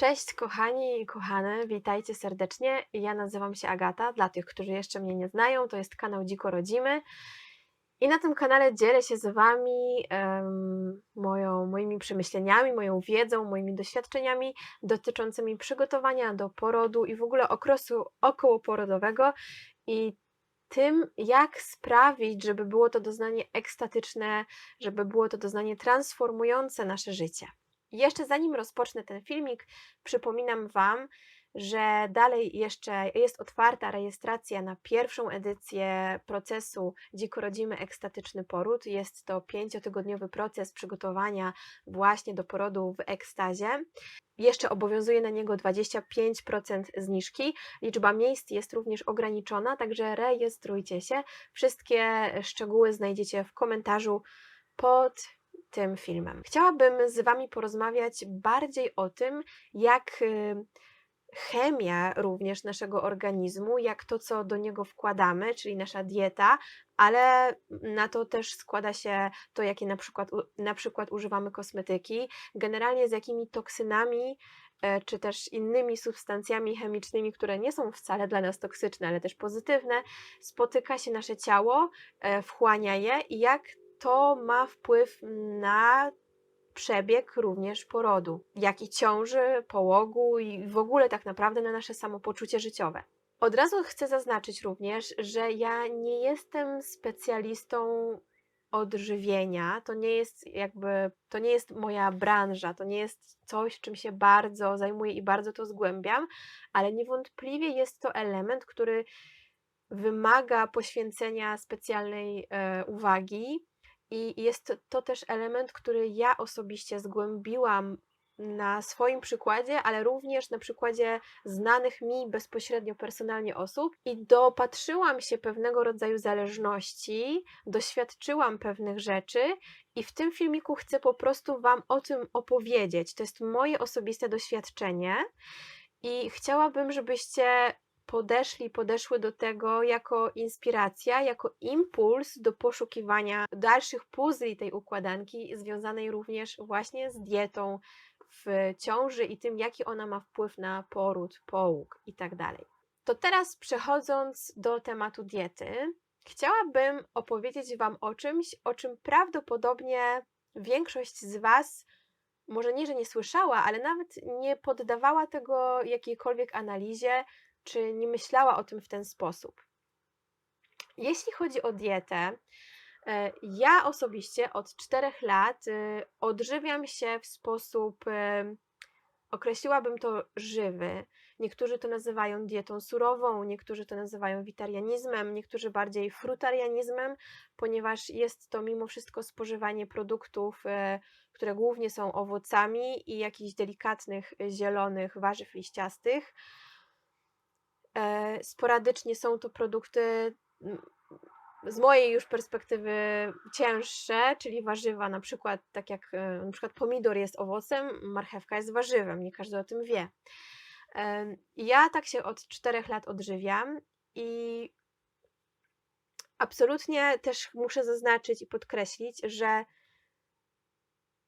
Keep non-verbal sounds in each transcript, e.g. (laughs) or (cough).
Cześć kochani i kochane, witajcie serdecznie. Ja nazywam się Agata. Dla tych, którzy jeszcze mnie nie znają, to jest kanał Dziko Rodzimy. I na tym kanale dzielę się z Wami em, moją, moimi przemyśleniami, moją wiedzą, moimi doświadczeniami dotyczącymi przygotowania do porodu i w ogóle okresu okołoporodowego i tym, jak sprawić, żeby było to doznanie ekstatyczne, żeby było to doznanie transformujące nasze życie. Jeszcze zanim rozpocznę ten filmik, przypominam Wam, że dalej jeszcze jest otwarta rejestracja na pierwszą edycję procesu Dziko Rodzimy Ekstatyczny Poród. Jest to pięciotygodniowy proces przygotowania właśnie do porodu w ekstazie. Jeszcze obowiązuje na niego 25% zniżki. Liczba miejsc jest również ograniczona, także rejestrujcie się. Wszystkie szczegóły znajdziecie w komentarzu pod tym filmem. Chciałabym z Wami porozmawiać bardziej o tym, jak y, chemia również naszego organizmu, jak to, co do niego wkładamy, czyli nasza dieta, ale na to też składa się to, jakie na przykład, na przykład używamy kosmetyki, generalnie z jakimi toksynami e, czy też innymi substancjami chemicznymi, które nie są wcale dla nas toksyczne, ale też pozytywne, spotyka się nasze ciało, e, wchłania je i jak to ma wpływ na przebieg również porodu, jak i ciąży, połogu i w ogóle tak naprawdę na nasze samopoczucie życiowe. Od razu chcę zaznaczyć również, że ja nie jestem specjalistą odżywienia, to nie jest jakby, to nie jest moja branża, to nie jest coś, czym się bardzo zajmuję i bardzo to zgłębiam, ale niewątpliwie jest to element, który wymaga poświęcenia specjalnej e, uwagi, i jest to też element, który ja osobiście zgłębiłam na swoim przykładzie, ale również na przykładzie znanych mi bezpośrednio personalnie osób i dopatrzyłam się pewnego rodzaju zależności, doświadczyłam pewnych rzeczy i w tym filmiku chcę po prostu Wam o tym opowiedzieć. To jest moje osobiste doświadczenie i chciałabym, żebyście podeszli, podeszły do tego jako inspiracja, jako impuls do poszukiwania dalszych puzli tej układanki, związanej również właśnie z dietą w ciąży i tym, jaki ona ma wpływ na poród, połóg itd. Tak to teraz przechodząc do tematu diety, chciałabym opowiedzieć Wam o czymś, o czym prawdopodobnie większość z Was może nie, że nie słyszała, ale nawet nie poddawała tego jakiejkolwiek analizie, czy nie myślała o tym w ten sposób. Jeśli chodzi o dietę, e, ja osobiście od czterech lat e, odżywiam się w sposób, e, określiłabym to żywy. Niektórzy to nazywają dietą surową, niektórzy to nazywają witarianizmem, niektórzy bardziej frutarianizmem, ponieważ jest to mimo wszystko spożywanie produktów, które głównie są owocami i jakichś delikatnych zielonych warzyw liściastych. E, sporadycznie są to produkty z mojej już perspektywy cięższe, czyli warzywa, na przykład tak jak e, na przykład pomidor jest owocem, marchewka jest warzywem, nie każdy o tym wie. Ja tak się od czterech lat odżywiam i absolutnie też muszę zaznaczyć i podkreślić, że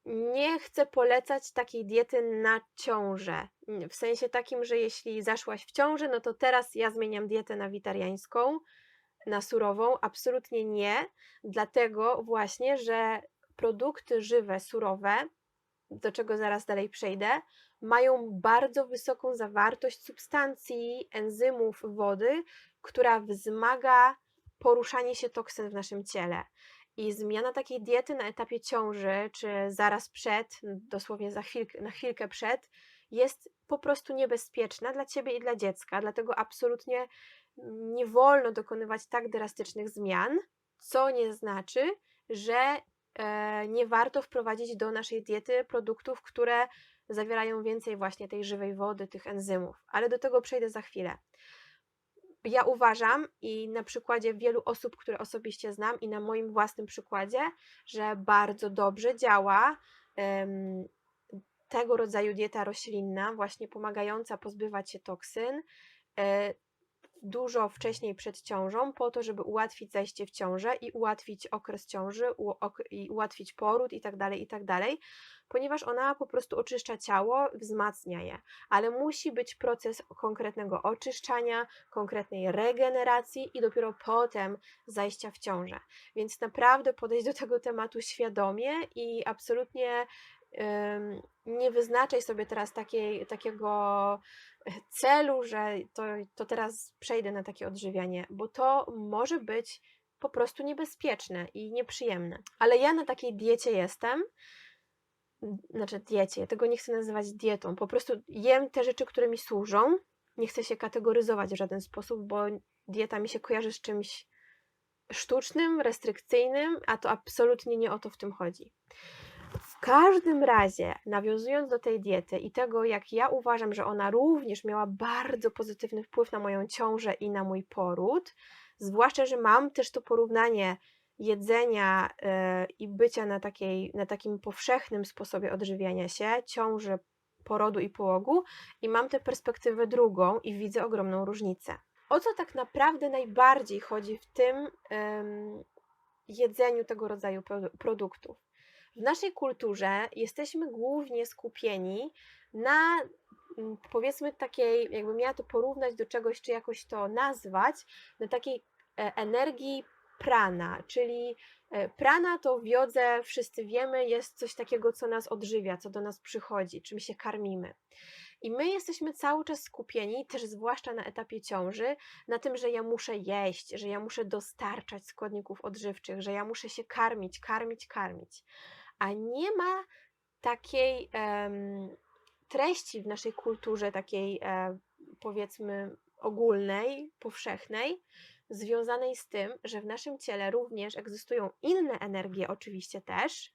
nie chcę polecać takiej diety na ciążę. W sensie takim, że jeśli zaszłaś w ciąży, no to teraz ja zmieniam dietę na witariańską, na surową. Absolutnie nie, dlatego właśnie, że produkty żywe, surowe, do czego zaraz dalej przejdę, mają bardzo wysoką zawartość substancji, enzymów wody, która wzmaga poruszanie się toksyn w naszym ciele. I zmiana takiej diety na etapie ciąży, czy zaraz przed, dosłownie za chwilkę, na chwilkę przed, jest po prostu niebezpieczna dla ciebie i dla dziecka. Dlatego absolutnie nie wolno dokonywać tak drastycznych zmian, co nie znaczy, że e, nie warto wprowadzić do naszej diety produktów, które zawierają więcej właśnie tej żywej wody, tych enzymów. Ale do tego przejdę za chwilę ja uważam i na przykładzie wielu osób, które osobiście znam i na moim własnym przykładzie, że bardzo dobrze działa um, tego rodzaju dieta roślinna, właśnie pomagająca pozbywać się toksyn. Dużo wcześniej przed ciążą, po to, żeby ułatwić zajście w ciążę i ułatwić okres ciąży i ułatwić poród i tak dalej, i tak ponieważ ona po prostu oczyszcza ciało, wzmacnia je, ale musi być proces konkretnego oczyszczania, konkretnej regeneracji i dopiero potem zajścia w ciążę. Więc naprawdę podejść do tego tematu świadomie i absolutnie nie wyznaczaj sobie teraz takiej, takiego celu, że to, to teraz przejdę na takie odżywianie, bo to może być po prostu niebezpieczne i nieprzyjemne. Ale ja na takiej diecie jestem, znaczy diecie, ja tego nie chcę nazywać dietą, po prostu jem te rzeczy, które mi służą, nie chcę się kategoryzować w żaden sposób, bo dieta mi się kojarzy z czymś sztucznym, restrykcyjnym, a to absolutnie nie o to w tym chodzi. Każdym razie, nawiązując do tej diety i tego, jak ja uważam, że ona również miała bardzo pozytywny wpływ na moją ciążę i na mój poród, zwłaszcza, że mam też to porównanie jedzenia yy, i bycia na, takiej, na takim powszechnym sposobie odżywiania się, ciąży, porodu i połogu, i mam tę perspektywę drugą i widzę ogromną różnicę. O co tak naprawdę najbardziej chodzi w tym jedzeniu tego rodzaju produktów? W naszej kulturze jesteśmy głównie skupieni na mm, powiedzmy takiej, jakbym miała to porównać do czegoś, czy jakoś to nazwać, na takiej e, energii prana, czyli e, prana to w jodze, wszyscy wiemy, jest coś takiego, co nas odżywia, co do nas przychodzi, czym się karmimy. I my jesteśmy cały czas skupieni, też zwłaszcza na etapie ciąży, na tym, że ja muszę jeść, że ja muszę dostarczać składników odżywczych, że ja muszę się karmić, karmić, karmić a nie ma takiej um, treści w naszej kulturze, takiej e, powiedzmy ogólnej, powszechnej, związanej z tym, że w naszym ciele również egzystują inne energie, oczywiście też,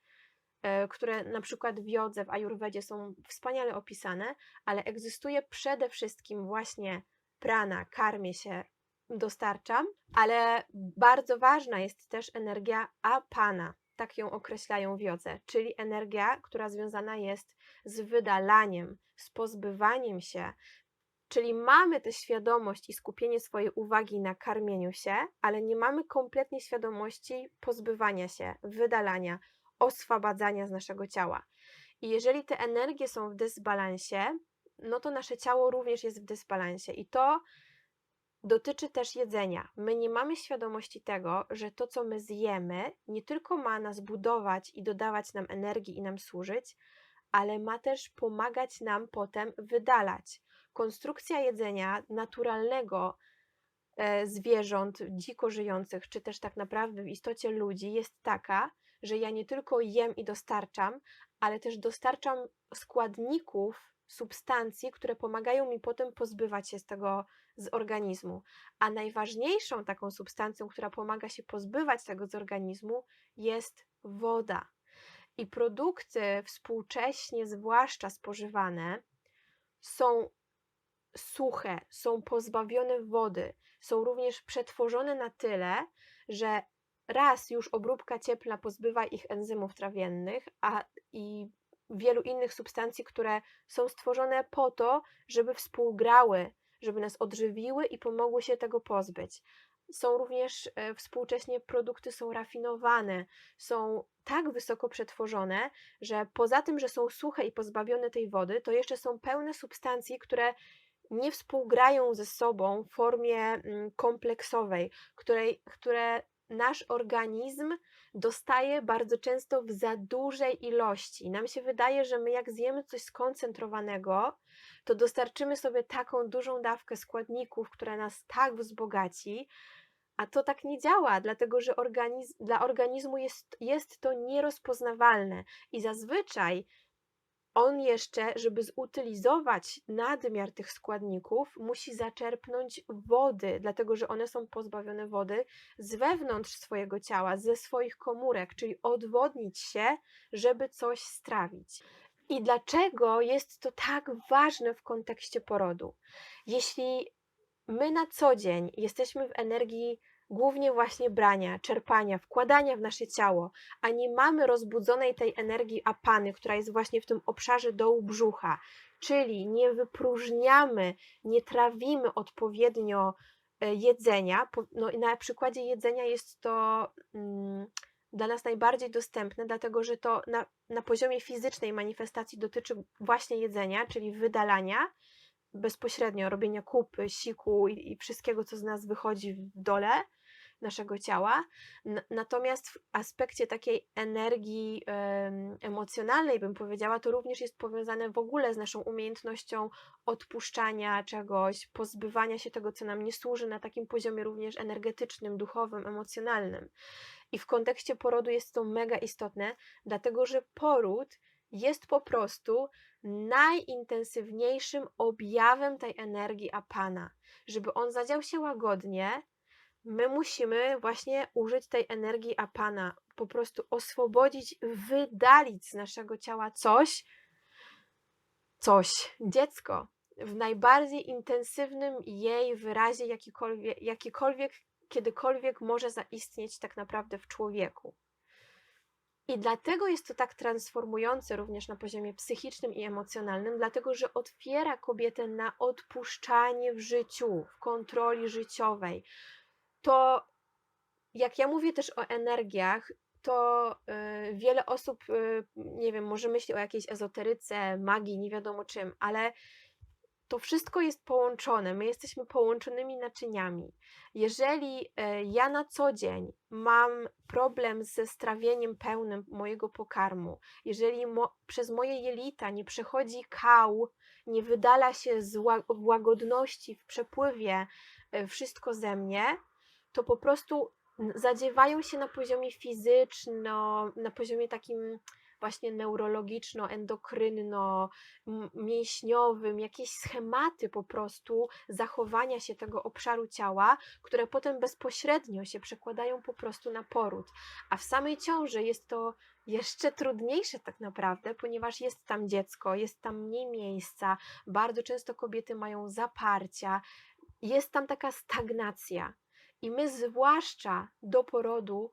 e, które na przykład w jodze, w ajurwedzie są wspaniale opisane, ale egzystuje przede wszystkim właśnie prana, karmię się, dostarczam, ale bardzo ważna jest też energia apana, tak ją określają w jodze, czyli energia, która związana jest z wydalaniem, z pozbywaniem się. Czyli mamy tę świadomość i skupienie swojej uwagi na karmieniu się, ale nie mamy kompletnie świadomości pozbywania się, wydalania, oswabadzania z naszego ciała. I jeżeli te energie są w dysbalansie, no to nasze ciało również jest w dysbalansie. I to dotyczy też jedzenia. My nie mamy świadomości tego, że to, co my zjemy, nie tylko ma nas budować i dodawać nam energii i nam służyć, ale ma też pomagać nam potem wydalać. Konstrukcja jedzenia naturalnego e, zwierząt dziko żyjących, czy też tak naprawdę w istocie ludzi jest taka, że ja nie tylko jem i dostarczam, ale też dostarczam składników, substancji, które pomagają mi potem pozbywać się z tego z organizmu. A najważniejszą taką substancją, która pomaga się pozbywać tego z organizmu, jest woda. I produkty współcześnie, zwłaszcza spożywane, są suche, są pozbawione wody, są również przetworzone na tyle, że raz już obróbka cieplna pozbywa ich enzymów trawiennych, a i wielu innych substancji, które są stworzone po to, żeby współgrały żeby nas odżywiły i pomogły się tego pozbyć. Są również e, współcześnie produkty są rafinowane, są tak wysoko przetworzone, że poza tym, że są suche i pozbawione tej wody, to jeszcze są pełne substancji, które nie współgrają ze sobą w formie mm, kompleksowej, której, które nasz organizm dostaje bardzo często w za dużej ilości. Nam się wydaje, że my jak zjemy coś skoncentrowanego, to dostarczymy sobie taką dużą dawkę składników, która nas tak wzbogaci, a to tak nie działa, dlatego że organizm, dla organizmu jest, jest to nierozpoznawalne i zazwyczaj on jeszcze, żeby zutylizować nadmiar tych składników, musi zaczerpnąć wody, dlatego że one są pozbawione wody z wewnątrz swojego ciała, ze swoich komórek, czyli odwodnić się, żeby coś strawić. I dlaczego jest to tak ważne w kontekście porodu? Jeśli my na co dzień jesteśmy w energii głównie właśnie brania, czerpania, wkładania w nasze ciało, a nie mamy rozbudzonej tej energii apany, która jest właśnie w tym obszarze dołu brzucha, czyli nie wypróżniamy, nie trawimy odpowiednio e, jedzenia, no i na przykładzie jedzenia jest to, mm, dla nas najbardziej dostępne, dlatego że to na na poziomie fizycznej manifestacji dotyczy właśnie jedzenia, czyli wydalania bezpośrednio, robienia kupy, siku i i wszystkiego, co z nas wychodzi w dole naszego ciała. Natomiast w aspekcie takiej energii, em, emocjonalnej bym powiedziała, to również jest powiązane w ogóle z naszą umiejętnością odpuszczania czegoś, pozbywania się tego, co nam nie służy na takim poziomie również energetycznym, duchowym, emocjonalnym. I w kontekście porodu jest to mega istotne, dlatego że poród jest po prostu najintensywniejszym objawem tej energii Apana. Żeby on zadział się łagodnie, my musimy właśnie użyć tej energii Apana, po prostu oswobodzić, wydalić z naszego ciała coś, coś, dziecko, w najbardziej intensywnym jej wyrazie, jakikolwiek, jakikolwiek kiedykolwiek może zaistnieć tak naprawdę w człowieku. I dlatego jest to tak transformujące również na poziomie psychicznym i emocjonalnym, dlatego że otwiera kobietę na odpuszczanie w życiu, w kontroli życiowej. To jak ja mówię też o energiach, to y, wiele osób, y, nie wiem, może myśli o jakiejś ezoteryce, magii, nie wiadomo czym, ale to wszystko jest połączone. My jesteśmy połączonymi naczyniami. Jeżeli e, ja na co dzień mam problem ze strawieniem pełnym mojego pokarmu, jeżeli mo przez moje jelita nie przechodzi kał, nie wydala się z łagodności, w przepływie wszystko ze mnie, to po prostu zadziewają się na poziomie fizyczno, na poziomie takim właśnie neurologiczno-endokrynno, mięśniowym, jakieś schematy po prostu zachowania się tego obszaru ciała, które potem bezpośrednio się przekładają po prostu na poród. A w samej ciąży jest to jeszcze trudniejsze tak naprawdę, ponieważ jest tam dziecko, jest tam mniej miejsca, bardzo często kobiety mają zaparcia, jest tam taka stagnacja. I my, zwłaszcza do porodu,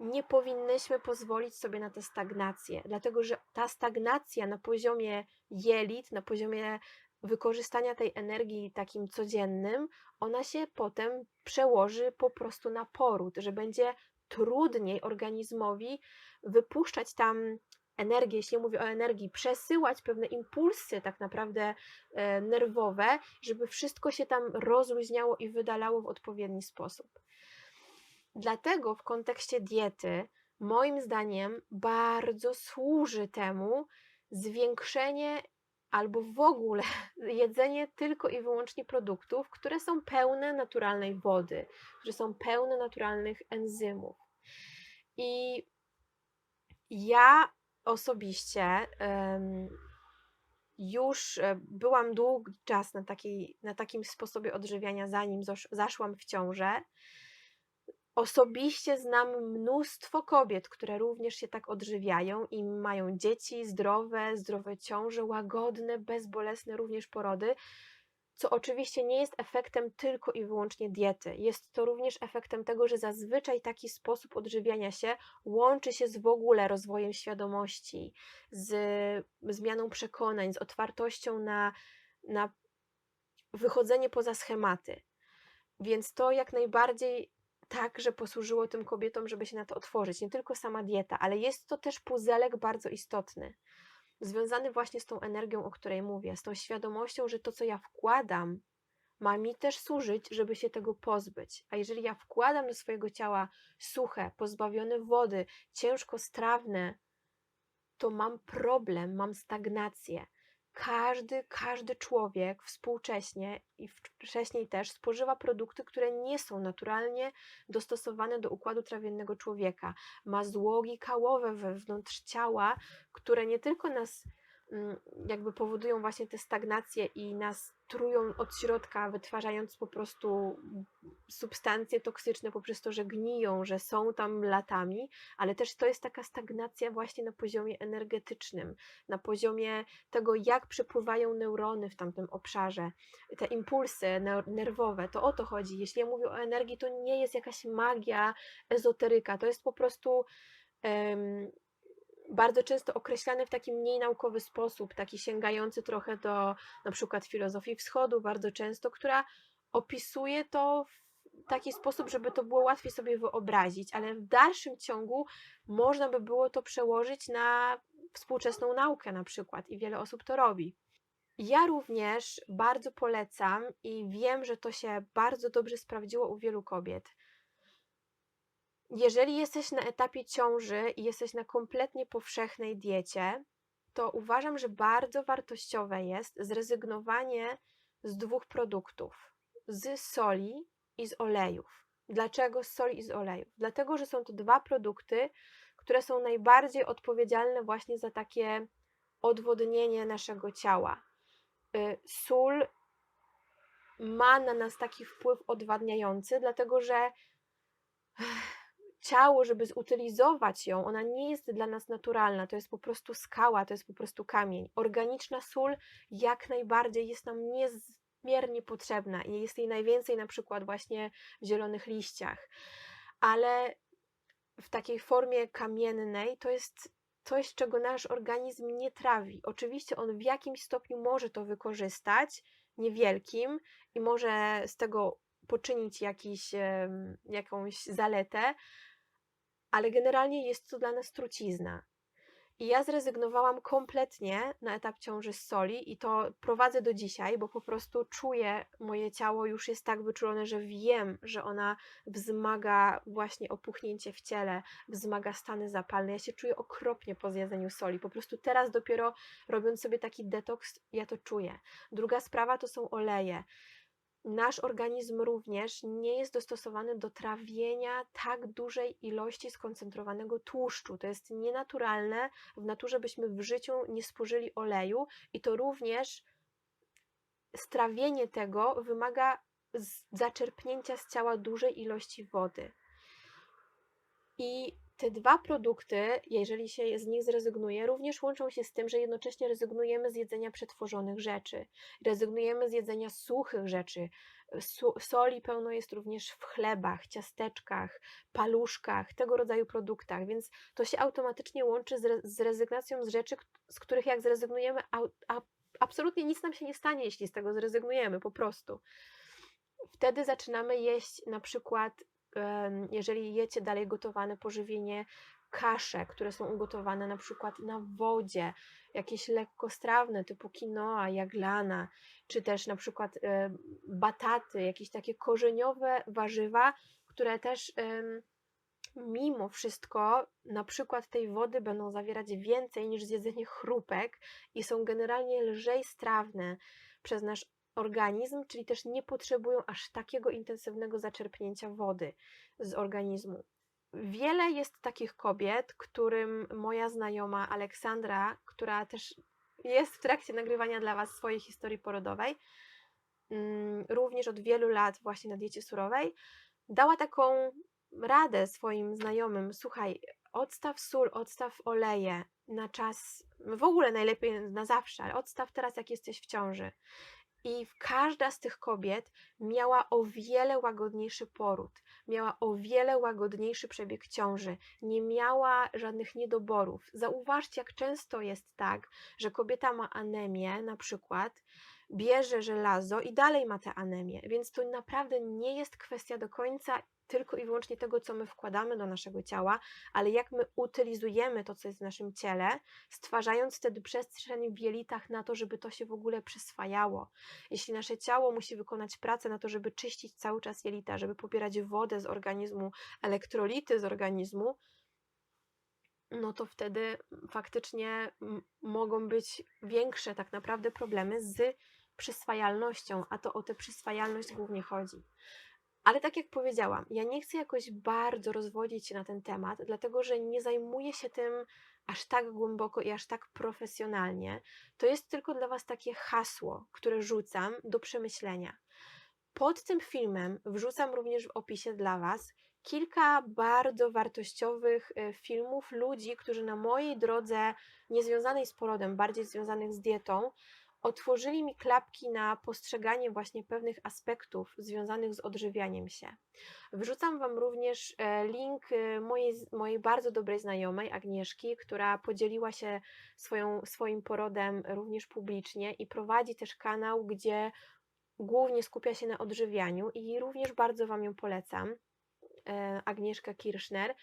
nie powinnyśmy pozwolić sobie na tę stagnację, dlatego że ta stagnacja na poziomie jelit, na poziomie wykorzystania tej energii takim codziennym, ona się potem przełoży po prostu na poród, że będzie trudniej organizmowi wypuszczać tam energię, jeśli mówię o energii, przesyłać pewne impulsy tak naprawdę e, nerwowe, żeby wszystko się tam rozluźniało i wydalało w odpowiedni sposób. Dlatego w kontekście diety, moim zdaniem, bardzo służy temu zwiększenie albo w ogóle (laughs) jedzenie tylko i wyłącznie produktów, które są pełne naturalnej wody, które są pełne naturalnych enzymów. I ja osobiście um, już e, byłam długi czas na, takiej, na takim sposobie odżywiania, zanim zaszłam w ciążę. Osobiście znam mnóstwo kobiet, które również się tak odżywiają i mają dzieci zdrowe, zdrowe ciąże, łagodne, bezbolesne również porody, co oczywiście nie jest efektem tylko i wyłącznie diety. Jest to również efektem tego, że zazwyczaj taki sposób odżywiania się łączy się z w ogóle rozwojem świadomości, z zmianą przekonań, z otwartością na, na wychodzenie poza schematy. Więc to jak najbardziej tak, że posłużyło tym kobietom, żeby się na to otworzyć. Nie tylko sama dieta, ale jest to też puzelek bardzo istotny, związany właśnie z tą energią, o której mówię, z tą świadomością, że to, co ja wkładam, ma mi też służyć, żeby się tego pozbyć. A jeżeli ja wkładam do swojego ciała suche, pozbawione wody, ciężko strawne, to mam problem, mam stagnację każdy, każdy człowiek współcześnie i wcześniej też spożywa produkty, które nie są naturalnie dostosowane do układu trawiennego człowieka. Ma złogi kałowe wewnątrz ciała, które nie tylko nas jakby powodują właśnie te stagnacje i nas trują od środka, wytwarzając po prostu substancje toksyczne poprzez to, że gniją, że są tam latami, ale też to jest taka stagnacja właśnie na poziomie energetycznym, na poziomie tego, jak przepływają neurony w tamtym obszarze, te impulsy nerwowe, to o to chodzi. Jeśli ja mówię o energii, to nie jest jakaś magia, ezoteryka, to jest po prostu. Um, bardzo często określany w taki mniej naukowy sposób, taki sięgający trochę do na przykład filozofii wschodu, bardzo często, która opisuję to w taki sposób, żeby to było łatwiej sobie wyobrazić, ale w dalszym ciągu można by było to przełożyć na współczesną naukę na przykład i wiele osób to robi. Ja również bardzo polecam i wiem, że to się bardzo dobrze sprawdziło u wielu kobiet. Jeżeli jesteś na etapie ciąży i jesteś na kompletnie powszechnej diecie, to uważam, że bardzo wartościowe jest zrezygnowanie z dwóch produktów: z soli i z olejów. Dlaczego z soli i z olejów? Dlatego, że są to dwa produkty, które są najbardziej odpowiedzialne właśnie za takie odwodnienie naszego ciała. Y, sól ma na nas taki wpływ odwadniający, dlatego że ciało, żeby zutylizować ją, ona nie jest dla nas naturalna, to jest po prostu skała, to jest po prostu kamień. Organiczna sól jak najbardziej jest nam niezmiernie potrzebna i jest jej najwięcej na przykład właśnie w zielonych liściach, ale w takiej formie kamiennej to jest coś, czego nasz organizm nie trawi. Oczywiście on w jakimś stopniu może to wykorzystać, niewielkim, i może z tego poczynić jakiś, jakąś zaletę, ale generalnie jest to dla nas trucizna. I ja zrezygnowałam kompletnie na etap ciąży z soli i to prowadzę do dzisiaj, bo po prostu czuję, moje ciało już jest tak wyczulone, że wiem, że ona wzmaga właśnie opuchnięcie w ciele, wzmaga stany zapalne. Ja się czuję okropnie po zjedzeniu soli. Po prostu teraz dopiero robiąc sobie taki detoks, ja to czuję. Druga sprawa to są oleje nasz organizm również nie jest dostosowany do trawienia tak dużej ilości skoncentrowanego tłuszczu. To jest nienaturalne. W naturze byśmy w życiu nie spożyli oleju i to również strawienie tego wymaga zaczerpnięcia z ciała dużej ilości wody. I te dwa produkty, jeżeli się z nich zrezygnuje, również łączą się z tym, że jednocześnie rezygnujemy z jedzenia przetworzonych rzeczy, rezygnujemy z jedzenia suchych rzeczy. Soli pełno jest również w chlebach, ciasteczkach, paluszkach, tego rodzaju produktach, więc to się automatycznie łączy z, re z rezygnacją z rzeczy, z których jak zrezygnujemy, absolutnie nic nam się nie stanie, jeśli z tego zrezygnujemy, po prostu. Wtedy zaczynamy jeść na przykład jeżeli jecie dalej gotowane pożywienie, kasze, które są ugotowane na przykład na wodzie, jakieś lekkostrawne typu quinoa, jaglana, czy też na przykład bataty, jakieś takie korzeniowe warzywa, które też mimo wszystko na przykład tej wody będą zawierać więcej niż zjedzenie chrupek i są generalnie lżej strawne przez nasz organizm, czyli też nie potrzebują aż takiego intensywnego zaczerpnięcia wody z organizmu. Wiele jest takich kobiet, którym moja znajoma Aleksandra, która też jest w trakcie nagrywania dla Was swojej historii porodowej, mm, również od wielu lat właśnie na diecie surowej, dała taką radę swoim znajomym: słuchaj, odstaw sól, odstaw oleje na czas, w ogóle najlepiej na zawsze, ale odstaw teraz, jak jesteś w ciąży. I każda z tych kobiet miała o wiele łagodniejszy poród, miała o wiele łagodniejszy przebieg ciąży, nie miała żadnych niedoborów. Zauważcie, jak często jest tak, że kobieta ma anemię, na przykład, bierze żelazo i dalej ma tę anemię, więc to naprawdę nie jest kwestia do końca tylko i wyłącznie tego, co my wkładamy do naszego ciała, ale jak my utylizujemy to, co jest w naszym ciele, stwarzając wtedy przestrzeń w jelitach na to, żeby to się w ogóle przyswajało. Jeśli nasze ciało musi wykonać pracę na to, żeby czyścić cały czas jelita, żeby pobierać wodę z organizmu, elektrolity z organizmu, no to wtedy faktycznie mogą być większe tak naprawdę problemy z przyswajalnością, a to o tę przyswajalność głównie chodzi. Ale tak jak powiedziałam, ja nie chcę jakoś bardzo rozwodzić się na ten temat, dlatego że nie zajmuję się tym aż tak głęboko i aż tak profesjonalnie. To jest tylko dla Was takie hasło, które rzucam do przemyślenia. Pod tym filmem wrzucam również w opisie dla Was kilka bardzo wartościowych e, filmów ludzi, którzy na mojej drodze niezwiązanej z porodem, bardziej związanych z dietą, otworzyli mi klapki na postrzeganie właśnie pewnych aspektów związanych z odżywianiem się. Wrzucam Wam również e, link e, mojej, mojej bardzo dobrej znajomej Agnieszki, która podzieliła się swoją, swoim porodem również publicznie i prowadzi też kanał, gdzie głównie skupia się na odżywianiu i również bardzo Wam ją polecam. E, Agnieszka Kirschner.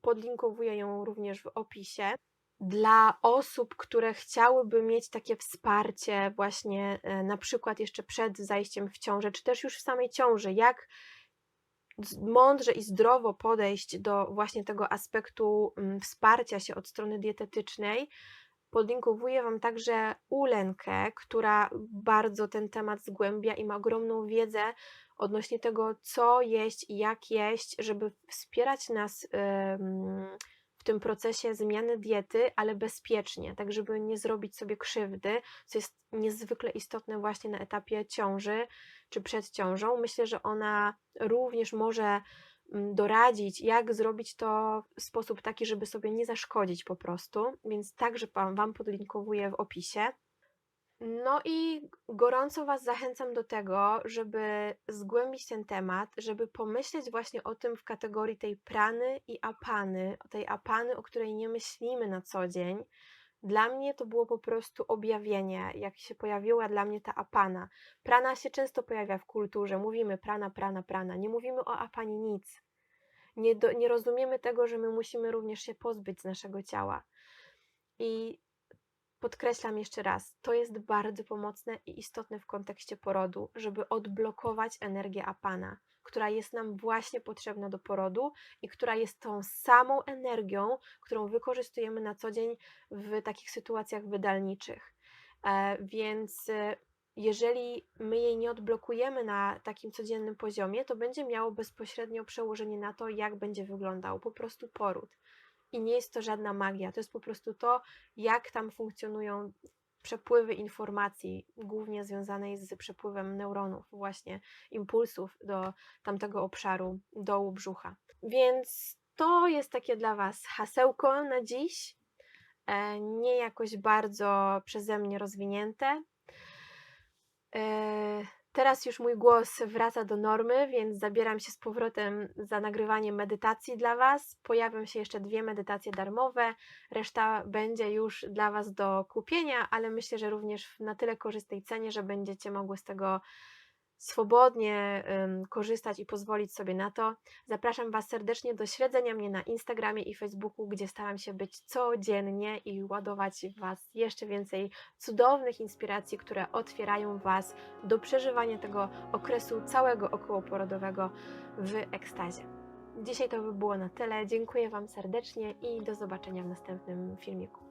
Podlinkowuję ją również w opisie. Dla osób, które chciałyby mieć takie wsparcie, właśnie e, na przykład jeszcze przed zajściem w ciążę, czy też już w samej ciąży, jak mądrze i zdrowo podejść do właśnie tego aspektu mm, wsparcia się od strony dietetycznej, Podlinkowuję Wam także Ulenkę, która bardzo ten temat zgłębia i ma ogromną wiedzę odnośnie tego, co jeść i jak jeść, żeby wspierać nas em, w tym procesie zmiany diety, ale bezpiecznie, tak żeby nie zrobić sobie krzywdy, co jest niezwykle istotne właśnie na etapie ciąży czy przed ciążą. Myślę, że ona również może mm, doradzić, jak zrobić to w sposób taki, żeby sobie nie zaszkodzić po prostu, więc także Wam, wam podlinkowuję w opisie. No i gorąco Was zachęcam do tego, żeby zgłębić ten temat, żeby pomyśleć właśnie o tym w kategorii tej prany i apany, tej apany, o której nie myślimy na co dzień. Dla mnie to było po prostu objawienie, jak się pojawiła dla mnie ta apana. Prana się często pojawia w kulturze, mówimy prana, prana, prana, nie mówimy o apanie nic. Nie, do, nie rozumiemy tego, że my musimy również się pozbyć z naszego ciała. I podkreślam jeszcze raz, to jest bardzo pomocne i istotne w kontekście porodu, żeby odblokować energię apana, która jest nam właśnie potrzebna do porodu i która jest tą samą energią, którą wykorzystujemy na co dzień w takich sytuacjach wydalniczych. E, Więc e, jeżeli my jej nie odblokujemy na takim codziennym poziomie, to będzie miało bezpośrednio przełożenie na to, jak będzie wyglądał po prostu poród. I nie jest to żadna magia, to jest po prostu to, jak tam funkcjonują przepływy informacji, głównie związanej z przepływem neuronów, właśnie impulsów do tamtego obszaru dołu brzucha. Więc to jest takie dla Was hasełko na dziś. E, Nie jakoś bardzo przeze mnie rozwinięte. Teraz już mój głos wraca do normy, więc zabieram się z powrotem za nagrywanie medytacji dla Was. Pojawią się jeszcze dwie medytacje darmowe, reszta będzie już dla Was do kupienia, ale myślę, że również na tyle korzystnej cenie, że będziecie mogły z tego swobodnie korzystać i pozwolić sobie na to. Zapraszam Was serdecznie do śledzenia mnie na Instagramie i Facebooku, gdzie staram się być codziennie i ładować w Was jeszcze więcej cudownych inspiracji, które otwierają Was do przeżywania tego okresu całego okołoporodowego w ekstazie. Dzisiaj to by było na tyle. Dziękuję Wam serdecznie i do zobaczenia w następnym filmiku.